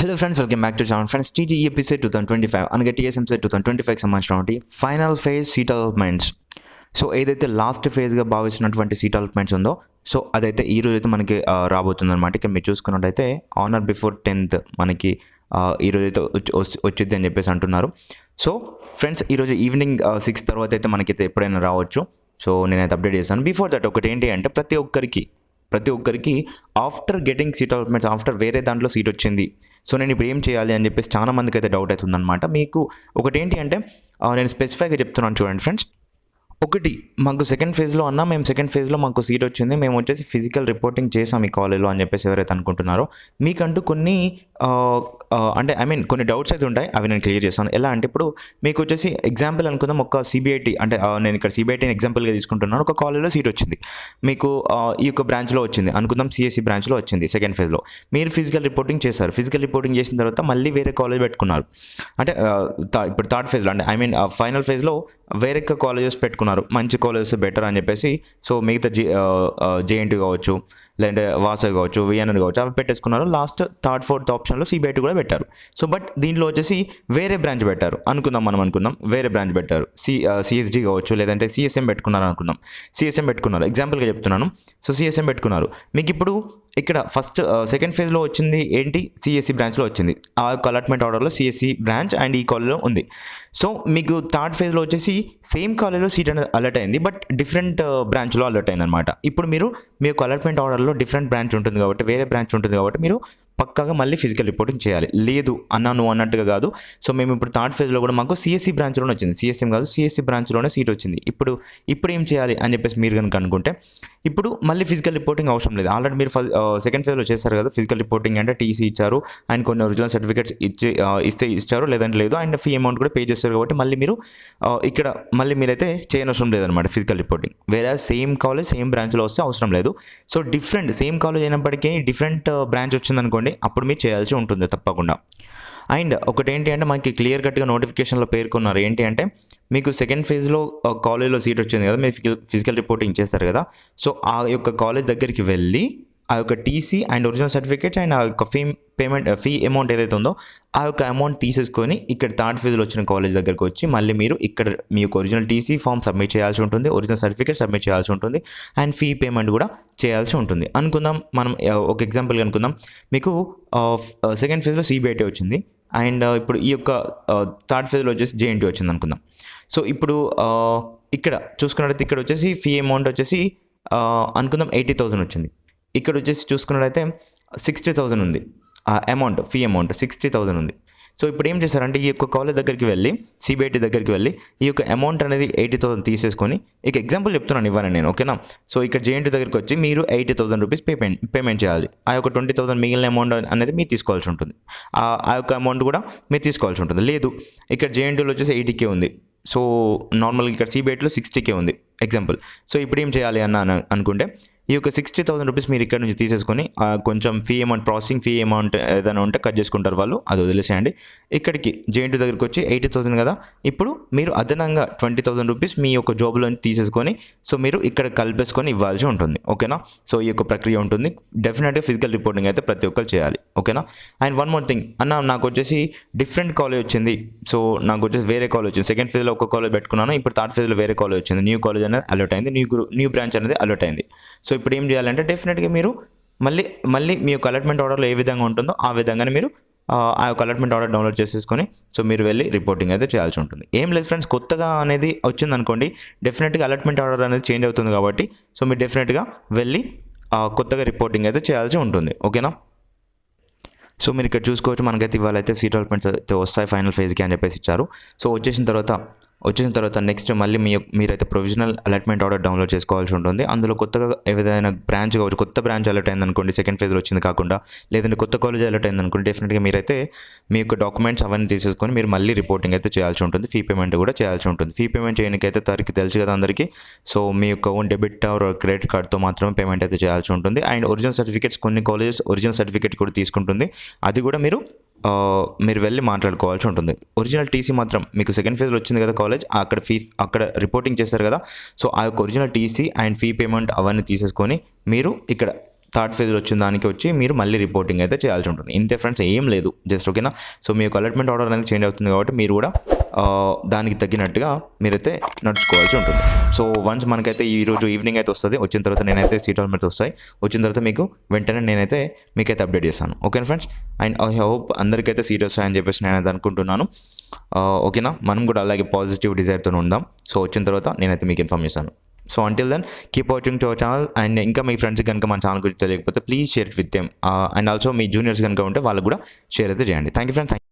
Hello friends welcome back to channel friends TT episode two thousand twenty five అనగా TSMC two thousand twenty ఫైవ్కి సంబంధించినటువంటి final phase seat allotments so ఏదైతే last ఫేజ్గా భావిస్తున్నటువంటి seat allotments ఉందో so అదైతే ఈ రోజు అయితే మనకి ఆ, రాబోతుంది అనమాట ఇక మీరు చూసుకున్నట్టయితే ఆనర్ బిఫోర్ టెన్త్ మనకి ఈ రోజు అయితే వచ్చి- వచ్చింది అని చెప్పేసి అంటున్నారు. సో ఫ్రెండ్స్ ఈరోజు ఈవినింగ్ సిక్స్ తర్వాత అయితే మనకైతే ఎప్పుడైనా రావచ్చు. సో నేనైతే అప్డేట్ చేస్తాను. బిఫోర్ దట్ ఒకటి ఏంటి అంటే ప్రతి ఒక్కరికి ప్రతి ఒక్కరికి after getting seat allotments after వేరే దాంట్లో సీట్ వచ్చింది. సో నేను ఇప్పుడు ఏం చేయాలి అని చెప్పేసి చాలా మందికి అయితే డౌట్ అవుతుందన్నమాట. మీకు ఒకటి ఏంటి అంటే నేను స్పెసిఫైగా చెప్తున్నాను చూడండి ఫ్రెండ్స్ ఒకటి మాకు సెకండ్ ఫేజ్లో అన్నా మేము సెకండ్ ఫేజ్లో మాకు సీట్ వచ్చింది. మేము వచ్చేసి ఫిజికల్ రిపోర్టింగ్ చేసాం ఈ కాలేజ్లో అని చెప్పేసి ఎవరైతే అనుకుంటున్నారో. మీకంటూ కొన్ని అంటే ఐ మీన్ కొన్ని డౌట్స్ అయితే ఉంటాయి. అవి నేను క్లియర్ చేస్తాను. ఎలా అంటే ఇప్పుడు మీకు వచ్చేసి ఎగ్జాంపుల్ అనుకుందాం. ఒక సిబిఐటి అంటే నేను ఇక్కడ సిబిఐటీని ఎగ్జాంపుల్గా తీసుకుంటున్నాను. ఒక కాలేజ్లో సీట్ వచ్చింది. మీకు ఈ యొక్క బ్రాంచ్లో వచ్చింది. అనుకుందాం సిఎస్సి బ్రాంచ్లో వచ్చింది సెకండ్ ఫేజ్లో మీరు ఫిజికల్ రిపోర్టింగ్ చేశారు. ఫిజికల్ రిపోర్టింగ్ చేసిన తర్వాత మళ్ళీ వేరే కాలేజ్ పెట్టుకున్నారు. అంటే ఇప్పుడు థర్డ్ ఫేజ్లో అంటే ఐ మీన్ ఫైనల్ ఫేజ్లో వేరే కాలేజెస్ పెట్టుకున్నారు. మంచి కాలేజెస్ బెటర్ అని చెప్పేసి సో మిగతా జే జేఎన్టీ కావచ్చు లేదంటే వాసవి కావచ్చు విఎన్ఆర్ కావచ్చు అవి పెట్టేసుకున్నారు. లాస్ట్ థర్డ్ ఫోర్త్ ఆప్షన్లో సిబిఐటీ కూడా పెట్టారు. సో బట్ దీంట్లో వచ్చేసి వేరే బ్రాంచ్ పెట్టారు. అనుకుందాం మనం అనుకుందాం. వేరే బ్రాంచ్ పెట్టారు. సి సిఎస్డి కావచ్చు లేదంటే సిఎస్ఎం పెట్టుకున్నారు అనుకుందాం. సిఎస్ఎం పెట్టుకున్నారు. ఎగ్జాంపుల్గా చెప్తున్నాను. సో సిఎస్ఎం పెట్టుకున్నారు. మీకు ఇప్పుడు ఇక్కడ ఫస్ట్ సెకండ్ ఫేజ్లో వచ్చింది ఏంటి? సిఎస్సి బ్రాంచ్లో వచ్చింది. ఆ యొక్క అలాట్మెంట్ ఆర్డర్లో సిఎస్సి బ్రాంచ్ అండ్ ఈ కాలేజ్లో ఉంది. సో మీకు థర్డ్ ఫేజ్లో వచ్చేసి సేమ్ కాలేజ్లో సీట్ అనేది అలర్ట్ అయింది బట్ డిఫరెంట్ బ్రాంచ్లో అలర్ట్ అయింది అనమాట ఇప్పుడు మీరు మీ యొక్క అలాట్మెంట్ ఆర్డర్లో డిఫరెంట్ బ్రాంచ్ ఉంటుంది కాబట్టి వేరే బ్రాంచ్ ఉంటుంది కాబట్టి మీరు పక్కాగా మళ్ళీ ఫిజికల్ రిపోర్టింగ్ చేయాలి. లేదు అన్నా నువ్వు అన్నట్టుగా కాదు. సో మేము ఇప్పుడు థర్డ్ ఫేజ్లో కూడా మాకు సిఎస్సి బ్రాంచ్లోనే వచ్చింది. సిఎస్ఎం కాదు సిఎస్సి బ్రాంచ్లోనే సీట్ వచ్చింది. ఇప్పుడు ఇప్పుడు ఏం చేయాలి అని చెప్పేసి మీరు కనుక అనుకుంటే ఇప్పుడు మళ్ళీ ఫిజికల్ రిపోర్టింగ్ అవసరం లేదు. ఆల్రెడీ మీరు సెకండ్ ఫేజ్లో చేశారు కదా ఫిజికల్ రిపోర్టింగ్ అంటే టీసీ ఇచ్చారు అండ్ కొన్ని ఒరిజినల్ సర్టిఫికేట్స్ ఇచ్చి ఇస్తే ఇచ్చారు లేదంటే లేదు అండ్ ఫీ అమౌంట్ కూడా పే చేస్తారు కాబట్టి మళ్ళీ మీరు ఇక్కడ మళ్ళీ మీరైతే చేయనవసరం లేదనమాట ఫిజికల్ రిపోర్టింగ్ వేరే సేమ్ కాలేజ్ సేమ్ బ్రాంచ్లో వస్తే అవసరం లేదు. సో డిఫరెంట్ సేమ్ కాలేజ్ అయినప్పటికీ డిఫరెంట్ బ్రాంచ్ వచ్చిందనుకోండి అప్పుడు మీరు చేయాల్సి ఉంటుంది తప్పకుండా. అండ్ ఒకటి ఏంటి అంటే మనకి క్లియర్ కట్గా నోటిఫికేషన్లో పేర్కొన్నారు. ఏంటి అంటే మీకు సెకండ్ ఫేజ్లో కాలేజ్లో సీట్ వచ్చింది కదా మీరు ఫిజికల్ ఫిజికల్ రిపోర్టింగ్ చేస్తారు కదా. సో ఆ యొక్క కాలేజ్ దగ్గరికి వెళ్ళి ఆ యొక్క TC and original certificate and ఆ యొక్క ఫీ పేమెంట్ ఫీ అమౌంట్ ఏదైతే ఉందో ఆ యొక్క అమౌంట్ తీసేసుకొని ఇక్కడ థర్డ్ ఫేజ్లో వచ్చిన కాలేజ్ దగ్గరకు వచ్చి మళ్ళీ మీరు ఇక్కడ మీ యొక్క ఒరిజినల్ టీసీ ఫామ్ సబ్మిట్ చేయాల్సి ఉంటుంది ఒరిజినల్ సర్టిఫికేట్ సబ్మిట్ చేయాల్సి ఉంటుంది అండ్ ఫీ పేమెంట్ కూడా చేయాల్సి ఉంటుంది. అనుకుందాం మనం ఒక ఎగ్జాంపుల్ అనుకుందాం. మీకు సెకండ్ ఫేజ్లో సిబిఐటీ వచ్చింది. అండ్ ఇప్పుడు ఈ యొక్క థర్డ్ ఫేజ్లో వచ్చేసి జేఎన్టీ వచ్చింది అనుకుందాం. సో ఇప్పుడు ఇక్కడ చూసుకున్నట్టయితే ఇక్కడ వచ్చేసి ఫీ అమౌంట్ వచ్చేసి అనుకుందాం ఎయిటీ థౌసండ్ వచ్చింది. ఇక్కడ వచ్చేసి చూసుకున్నట్టయితే సిక్స్టీ థౌసండ్ ఉంది. Amount fee amount sixty thousand ఉంది. సో ఇప్పుడు ఏం చేశారంటే ఈ యొక్క కాలేజ్ దగ్గరికి వెళ్ళి సిబిఐటి దగ్గరికి వెళ్ళి ఈ యొక్క అమౌంట్ అనేది ఎయిటీ థౌసండ్ తీసేసుకొని ఇక ఎగ్జాంపుల్ చెప్తున్నాను ఇవ్వను నేను ఓకేనా? సో ఇక్కడ జేఎన్టీ దగ్గరికి వచ్చి మీరు eighty thousand rupees payment payment చేయాలి. ఆ యొక్క ట్వంటీ థౌసండ్ మిగిలిన అమౌంట్ అనేది మీరు తీసుకోవాల్సి ఉంటుంది. ఆ ఆ యొక్క అమౌంట్ కూడా మీరు తీసుకోవాల్సి ఉంటుంది. లేదు ఇక్కడ జేఎన్టీలో వచ్చేసి ఎయిటీకే ఉంది. సో నార్మల్గా ఇక్కడ సిబిఐట్లో సిక్స్టీకే ఉంది ఎగ్జాంపుల్ సో ఇప్పుడు ఏం చేయాలి అన్న అనుకుంటే ఈ యొక్క సిక్స్టీ థౌసండ్ రూపీస్ మీరు ఇక్కడ నుంచి తీసేసుకొని కొంచెం fee amount processing fee amount ఏదైనా ఉంటే కట్ చేసుకుంటారు వాళ్ళు. అది వదిలేసేయండి. ఇక్కడికి జేఎన్టీ దగ్గరికి వచ్చి ఎయిటీ థౌసండ్ కదా. ఇప్పుడు మీరు అదనంగా ట్వంటీ థౌసండ్ రూపీస్ మీ యొక్క జాబ్లో తీసేసుకొని సో మీరు ఇక్కడ కలిపేసుకొని ఇవ్వాల్సి ఉంటుంది. ఓకేనా? సో ఈ యొక్క ప్రక్రియ ఉంటుంది. డెఫినెట్గా ఫిజికల్ రిపోర్టింగ్ అయితే ప్రతి ఒక్కరు చేయాలి. ఓకేనా? అండ్ వన్ మోర్ థింగ్ అన్న నాకు వచ్చేసి డిఫరెంట్ కాలేజ్ వచ్చింది. సో నాకు వచ్చేసి వేరే కాలేజ్ వచ్చింది. సెకండ్ ఫేజ్లో ఒక కాలేజ్ పెట్టుకున్నాను. ఇప్పుడు థర్డ్ ఫేజ్లో వేరే కాలేజ్ వచ్చింది. న్యూ కాలేజ్ అనేది అలర్ట్ అయింది. న్యూ గ్రూ న్యూ బ్రాంచ్ అనేది అలర్ట్ అయింది. సో ఇప్పుడు ఏం చేయాలంటే డెఫినెట్గా మీరు మళ్ళీ మళ్ళీ మీ యొక్క అలాట్మెంట్ ఆర్డర్లో ఏ విధంగా ఉంటుందో ఆ విధంగానే మీరు ఆ, యొక్క అలాట్మెంట్ ఆర్డర్ డౌన్లోడ్ చేసేసుకొని సో మీరు వెళ్ళి రిపోర్టింగ్ అయితే చేయాల్సి ఉంటుంది. ఏం లేదు ఫ్రెండ్స్ కొత్తగా అనేది వచ్చింది అనుకోండి డెఫినెట్గా అలాట్మెంట్ ఆర్డర్ అనేది చేంజ్ అవుతుంది కాబట్టి సో మీరు డెఫినెట్గా వెళ్ళి కొత్తగా రిపోర్టింగ్ అయితే చేయాల్సి ఉంటుంది. ఓకేనా సో మీరు ఇక్కడ చూసుకోవచ్చు మనకైతే ఇవాళ అయితే సీట్ అలాట్మెంట్స్ అయితే వస్తాయి ఫైనల్ ఫేజ్కి అని చెప్పేసి ఇచ్చారు. సో వచ్చేసిన తర్వాత వచ్చిన తర్వాత నెక్స్ట్ మళ్ళీ మీ మీరైతే ప్రొవిజనల్ అలాట్మెంట్ ఆర్డర్ డౌన్లోడ్ చేసుకోవాల్సి ఉంటుంది. అందులో కొత్తగా ఏదైనా బ్రాంచ్ కావచ్చు కొత్త బ్రాంచ్ అలర్ట్ అయింది అనుకోండి సెకండ్ ఫేజ్లో వచ్చింది కాకుండా లేదంటే కొత్త కాలేజ్ అలర్ట్ అయింది అనుకోండి డెఫినెట్గా మీరైతే మీ యొక్క డాక్యుమెంట్స్ అవన్నీ తీసేసుకొని మీరు మళ్ళీ రిపోర్టింగ్ అయితే చేయాల్సి ఉంటుంది. ఫీ పేమెంట్ కూడా చేయాల్సి ఉంటుంది. ఫీ పేమెంట్ చేయడానికి అయితే తనకి తెలుసు కదా అందరికీ. సో మీ యొక్క ఓన్ డెబిట్ ఆర్ క్రెడిట్ కార్డ్తో మాత్రమే పేమెంట్ అయితే చేయాల్సి ఉంటుంది. అండ్ ఒరిజినల్ సర్టిఫికేట్స్ కొన్ని కాలేజెస్ ఒరిజినల్ సర్టిఫికేట్ కూడా తీసుకుంటుంది. అది కూడా మీరు మీరు వెళ్ళి మాట్లాడుకోవాల్సి ఉంటుంది. ఒరిజినల్ టీసీ మాత్రం మీకు సెకండ్ ఫేజ్లో వచ్చింది కదా కాలేజ్ అక్కడ ఫీ అక్కడ రిపోర్టింగ్ చేస్తారు కదా. సో ఆ యొక్క original TC and fee payment అవన్నీ తీసేసుకొని మీరు ఇక్కడ థర్డ్ ఫేజ్లో వచ్చిన దానికి వచ్చి మీరు మళ్ళీ రిపోర్టింగ్ అయితే చేయాల్సి ఉంటుంది. ఇంతే ఫ్రెండ్స్ ఏం లేదు. జస్ట్ ఓకేనా సో మీ యొక్క అలర్ట్మెంట్ ఆర్డర్ అనేది చేంజ్ అవుతుంది కాబట్టి మీరు కూడా దానికి తగ్గినట్టుగా మీరైతే నడుచుకోవాల్సి ఉంటుంది. సో వన్స్ మనకైతే ఈ రోజు ఈవినింగ్ అయితే వస్తుంది వచ్చిన తర్వాత నేనైతే సీట్ అలాట్మెంట్స్ వస్తాయి. వచ్చిన తర్వాత మీకు వెంటనే నేనైతే మీకైతే అప్డేట్ చేస్తాను. ఓకేనా ఫ్రెండ్స్ అండ్ ఐ హోప్ అందరికైతే సీట్ వస్తాయని చెప్పేసి నేనైతే అనుకుంటున్నాను. ఓకేనా మనం కూడా అలాగే పాజిటివ్ డిజైర్తో ఉందాం. సో వచ్చిన తర్వాత నేనైతే మీకు ఇన్ఫామ్ చేస్తాను. So until then keep watching to our channel and ఇంకా మీ ఫ్రెండ్స్ కనుక మన ఛానల్ గురించి తెలియకపోతే please share with them and also me juniors కనుక ఉంటే వాళ్ళకు కూడా షేర్ అయితే చేయండి. Thank you friends